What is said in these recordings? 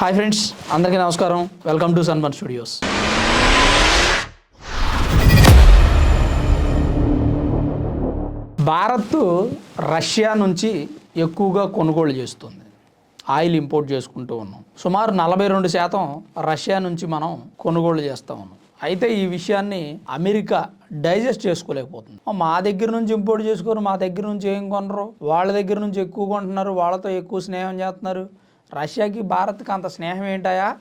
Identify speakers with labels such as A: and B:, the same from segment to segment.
A: Hi friends అందరికీ నమస్కారం. Welcome to Sanman studios Bharat Russia నుంచి ఎక్కువగా కొనుగోలు చేస్తుంది. ఆయిల్ ఇంపోర్ట్ చేసుకుంటూ ఉన్నాం. సుమారు నలభై రెండు శాతం రష్యా నుంచి మనం కొనుగోలు చేస్తూ ఉన్నాం. అయితే ఈ విషయాన్ని అమెరికా డైజెస్ట్ చేసుకోలేకపోతుంది. మా దగ్గర నుంచి ఇంపోర్ట్ చేసుకోరు మా దగ్గర నుంచి ఏం కొనరు? వాళ్ళ దగ్గర నుంచి ఎక్కువ కొంటున్నారు వాళ్ళతో ఎక్కువ స్నేహం చేస్తున్నారు. రష్యాకి భారత్కి అంత స్నేహం ఏంటాయా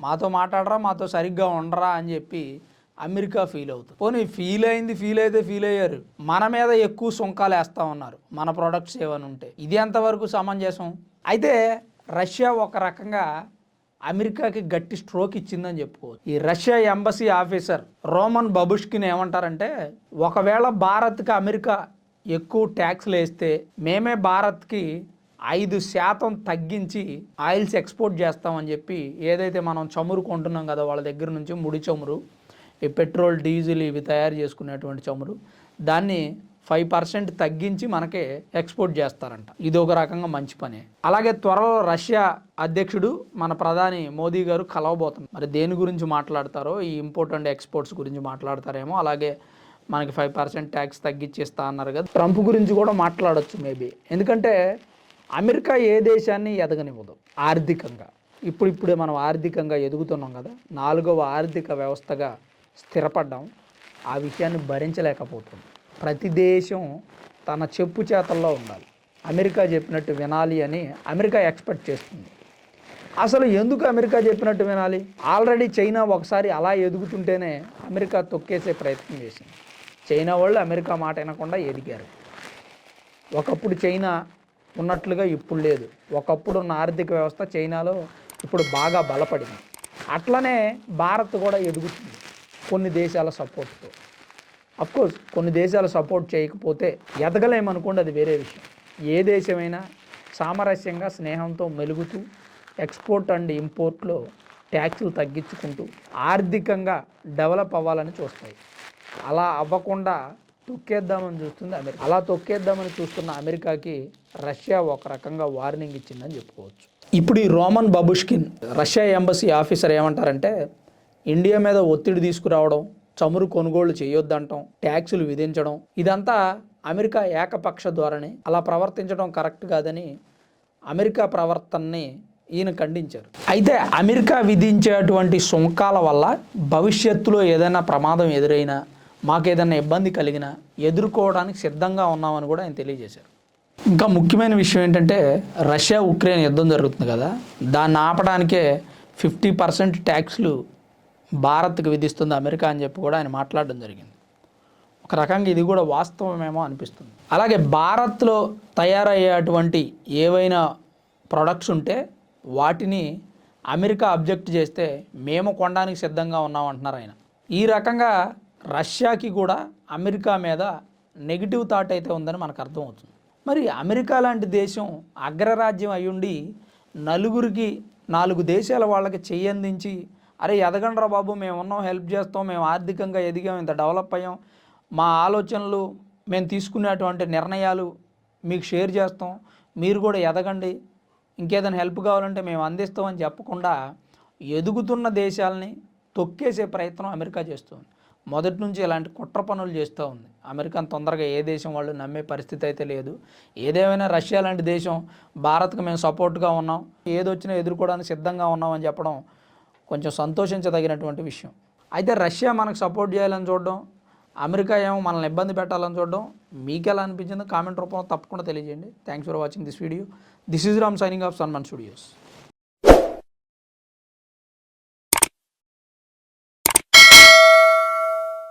A: మాతో మాట్లాడరా మాతో సరిగ్గా ఉండరా అని చెప్పి అమెరికా ఫీల్ అవుతుంది. పోనీ ఫీల్ అయింది ఫీల్ అయితే ఫీల్ అయ్యారు. మన మీద ఎక్కువ సుంకాలు వేస్తూ ఉన్నారు. మన ప్రొడక్ట్స్ ఏమైనా ఉంటే. ఇది ఎంతవరకు సమంజసం? అయితే రష్యా ఒక రకంగా అమెరికాకి గట్టి స్ట్రోక్ ఇచ్చిందని చెప్పుకోవచ్చు. ఈ Russia embassy officer Roman Babushkin ఏమంటారంటే ఒకవేళ భారత్కి అమెరికా ఎక్కువ ట్యాక్స్లు వేస్తే మేమే భారత్కి ఐదు శాతం తగ్గించి ఆయిల్స్ ఎక్స్పోర్ట్ చేస్తామని చెప్పి ఏదైతే మనం చమురు కొంటున్నాం కదా వాళ్ళ దగ్గర నుంచి ముడి చమురు ఈ పెట్రోల్ డీజిల్ ఇవి తయారు చేసుకునేటువంటి చమురు దాన్ని ఫైవ్ పర్సెంట్ తగ్గించి మనకే ఎక్స్పోర్ట్ చేస్తారంట. ఇది ఒక రకంగా మంచి పని. అలాగే త్వరలో రష్యా అధ్యక్షుడు మన ప్రధాని మోదీ గారు కలవబోతున్నారు. మరి దేని గురించి మాట్లాడతారో ఈ ఇంపోర్ట్ అండ్ ఎక్స్పోర్ట్స్ గురించి మాట్లాడతారేమో అలాగే మనకి ఫైవ్ పర్సెంట్ ట్యాక్స్ తగ్గించేస్తా అన్నారు కదా. ట్రంప్ గురించి కూడా మాట్లాడొచ్చు మేబీ. ఎందుకంటే అమెరికా ఏ దేశాన్ని ఎదగనివ్వదు ఆర్థికంగా. ఇప్పుడు ఇప్పుడే మనం ఆర్థికంగా ఎదుగుతున్నాం కదా నాలుగవ ఆర్థిక వ్యవస్థగా స్థిరపడ్డాం. ఆ విషయాన్ని భరించలేకపోతుంది ప్రతి దేశం తన చెప్పు చేతల్లో ఉండాలి. అమెరికా చెప్పినట్టు వినాలి అని అమెరికా ఎక్స్పెక్ట్ చేస్తుంది. అసలు ఎందుకు అమెరికా చెప్పినట్టు వినాలి? ఆల్రెడీ చైనా ఒకసారి అలా ఎదుగుతుంటేనే అమెరికా తొక్కేసే ప్రయత్నం చేసింది. చైనా వాళ్ళు అమెరికా మాట వినకుండా ఎదిగారు. ఒకప్పుడు చైనా ఉన్నట్లుగా ఇప్పుడు లేదు. ఒకప్పుడు ఉన్న ఆర్థిక వ్యవస్థ చైనాలో ఇప్పుడు బాగా బలపడింది. అట్లనే భారత్ కూడా ఎదుగుతుంది కొన్ని దేశాల సపోర్ట్తో. అఫ్కోర్స్ కొన్ని దేశాలు సపోర్ట్ చేయకపోతే ఎదగలేమనుకోండి అది వేరే విషయం. ఏ దేశమైనా సామరస్యంగా స్నేహంతో మెలుగుతూ ఎక్స్పోర్ట్ అండ్ ఇంపోర్ట్లో ట్యాక్సులు తగ్గించుకుంటూ ఆర్థికంగా డెవలప్ అవ్వాలని చూస్తాయి. అలా అవ్వకుండా తొక్కేద్దామని చూస్తుంది అమెరికా. అలా తొక్కేద్దామని చూస్తున్న అమెరికాకి రష్యా ఒక రకంగా వార్నింగ్ ఇచ్చిందని చెప్పుకోవచ్చు. ఇప్పుడు ఈ Roman Babushkin Russia embassy officer ఏమంటారంటే ఇండియా మీద ఒత్తిడి తీసుకురావడం చమురు కొనుగోళ్ళు చేయొద్దంటం ట్యాక్సులు విధించడం ఇదంతా అమెరికా ఏకపక్ష ధోరణి. అలా ప్రవర్తించడం కరెక్ట్ కాదని అమెరికా ప్రవర్తనని ఈయన ఖండించారు. అయితే అమెరికా విధించేటువంటి సుంకాల వల్ల భవిష్యత్తులో ఏదైనా ప్రమాదం ఎదురైనా మాకు ఏదైనా ఇబ్బంది కలిగినా ఎదుర్కోవడానికి సిద్ధంగా ఉన్నామని కూడా ఆయన తెలియజేశారు. ఇంకా ముఖ్యమైన విషయం ఏంటంటే రష్యా ఉక్రెయిన్ యుద్ధం జరుగుతుంది కదా దాన్ని ఆపడానికే ఫిఫ్టీ పర్సెంట్ ట్యాక్స్లు భారత్కి విధిస్తుంది అమెరికా అని చెప్పి కూడా ఆయన మాట్లాడడం జరిగింది. ఒక రకంగా ఇది కూడా వాస్తవమేమో అనిపిస్తుంది. అలాగే భారత్లో తయారయ్యేటువంటి ఏవైనా ప్రొడక్ట్స్ ఉంటే వాటిని అమెరికా అబ్జెక్ట్ చేస్తే మేము కొనడానికి సిద్ధంగా ఉన్నామంటున్నారు ఆయన. ఈ రకంగా రష్యాకి కూడా అమెరికా మీద నెగిటివ్ థాట్ అయితే ఉందని మనకు అర్థమవుతుంది మరి అమెరికా లాంటి దేశం అగ్రరాజ్యం అయ్యుండి నలుగురికి నాలుగు దేశాల వాళ్ళకి చెయ్యందించి అరే ఎదగండ్రా బాబు మేము ఉన్నాం హెల్ప్ చేస్తాం మేము ఆర్థికంగా ఎదిగాం ఇంత డెవలప్ అయ్యాం మా ఆలోచనలు మేము తీసుకునేటువంటి నిర్ణయాలు మీకు షేర్ చేస్తాం మీరు కూడా ఎదగండి ఇంకేదైనా హెల్ప్ కావాలంటే మేము అందిస్తామని చెప్పకుండా ఎదుగుతున్న దేశాలని తొక్కేసే ప్రయత్నం అమెరికా చేస్తుంది. మొదటి నుంచి ఇలాంటి కుట్ర పనులు చేస్తూ ఉంది. అమెరికాను తొందరగా ఏ దేశం వాళ్ళు నమ్మే పరిస్థితి అయితే లేదు. ఏదేమైనా రష్యా లాంటి దేశం భారత్కు మేము సపోర్ట్గా ఉన్నాం. ఏదొచ్చినా ఎదుర్కోవడానికి సిద్ధంగా ఉన్నామని చెప్పడం కొంచెం సంతోషించదగినటువంటి విషయం. అయితే రష్యా మనకు సపోర్ట్ చేయాలని చూడడం అమెరికా ఏమో మనల్ని ఇబ్బంది పెట్టాలని చూడడం మీకు ఎలా అనిపించిందో కామెంట్ రూపంలో తప్పకుండా తెలియజేయండి. Thanks for watching this video this is Ram signing off Sanman studios